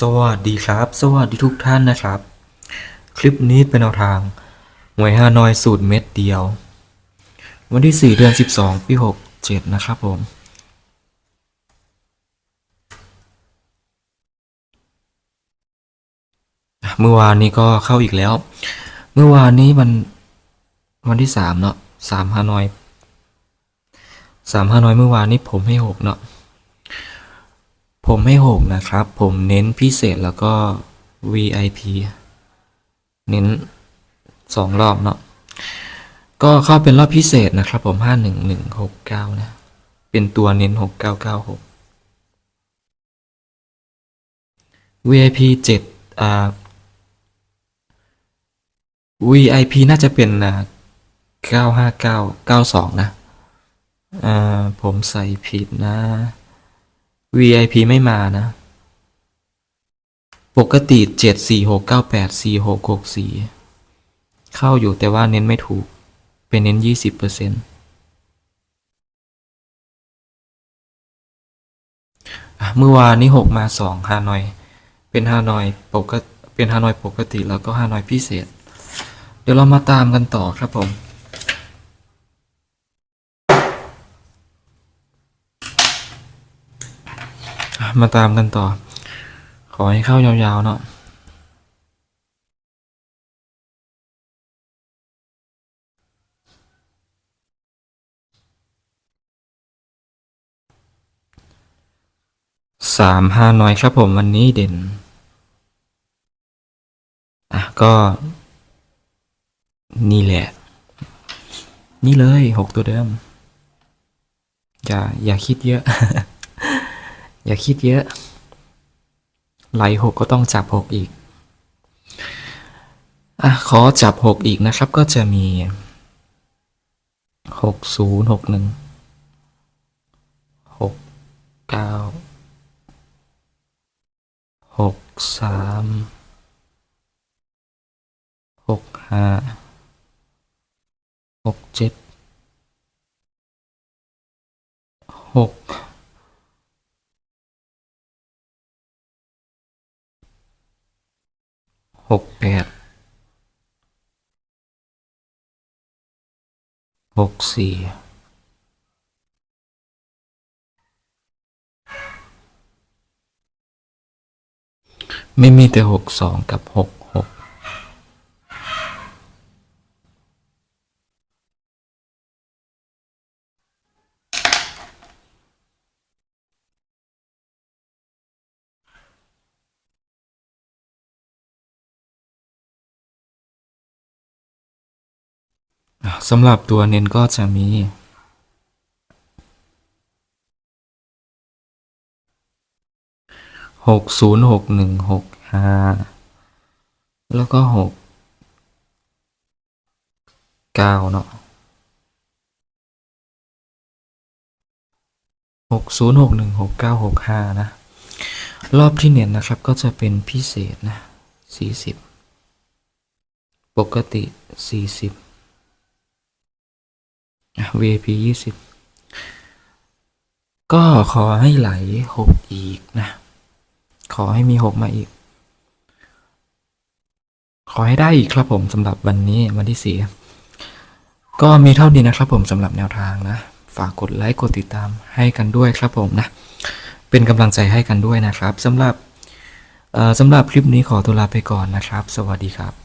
สวัสดีครับ สวัสดีทุกท่านนะครับ คลิปนี้เป็นแนวทางหวยฮานอยสูตรเม็ดเดียว วันที่ 4 เดือน 12 ปี 67 นะครับผม เมื่อวานนี้ก็เข้าอีกแล้ว เมื่อวานนี้มันวันที่ 3 เนาะ3ฮานอย 3ฮานอยเมื่อวานนี้ผมให้ 6 เนาะ ผมไม่หกนะครับ ผมเน้นพิเศษแล้วก็ VIP เน้นสองรอบเนาะก็เข้าเป็นรอบพิเศษนะครับ ผมห้าหนึ่งหนึ่งหกเก้านะ เป็นตัวเน้นหกเก้าเก้าหก VIP เจ็ดอ่า VIP น่าจะเป็นอ่าเก้าห้าเก้าเก้าสองนะอ่าผมใส่ผิดนะ VIP ไม่มานะ ปกติเจ็ดสี่หกเก้าแปดสี่หกหกสี่เข้าอยู่แต่ว่าเน้นไม่ถูก เป็นเน้นยี่สิบเปอร์เซ็นต์เมื่อวานนี้หกมาสองฮานอย เป็นฮานอยปกติเป็นฮานอยปกติแล้วก็ฮานอยพิเศษ เดี๋ยวเรามาตามกันต่อครับผม อะ มาตามกันต่อ ขอให้เข้ายาวๆเนาะสามห้าน้อยครับผมวันนี้เด่น อะ ก็ นี่แหละ นี่เลยหกตัวเดิม อย่า อย่าคิดเยอะ อย่าคิดเยอะ ไหลหกก็ต้องจับหกอีกอะขอจับหกอีกนะครับ ก็จะมีหกศูนย์หกหนึ่งหกเก้าหกสามหกห้าหกเจ็ดหก หกแปดหกสี่ไม่มีแต่หกสองกับหก สำหรับตัวเน้นก็จะมี หกศูนย์หกหนึ่งหกห้าแล้วก็หกเก้าเนาะหกศูนย์หกหนึ่งหกเก้าหกห้านะ รอบที่เน้นนะครับก็จะเป็นพิเศษนะสี่สิบปกติสี่สิบ VIP ยี่สิบก็ขอให้ไหลหกอีกนะ ขอให้มีหกมาอีก ขอให้ได้อีกครับผมสำหรับวันนี้วันที่สี่ก็มีเท่านี้นะครับผมสำหรับแนวทางนะ ฝากกดไลค์กดติดตามให้กันด้วยครับผมนะ เป็นกำลังใจให้กันด้วยนะครับสำหรับสำหรับคลิปนี้ขอตัวลาไปก่อนนะครับ สวัสดีครับ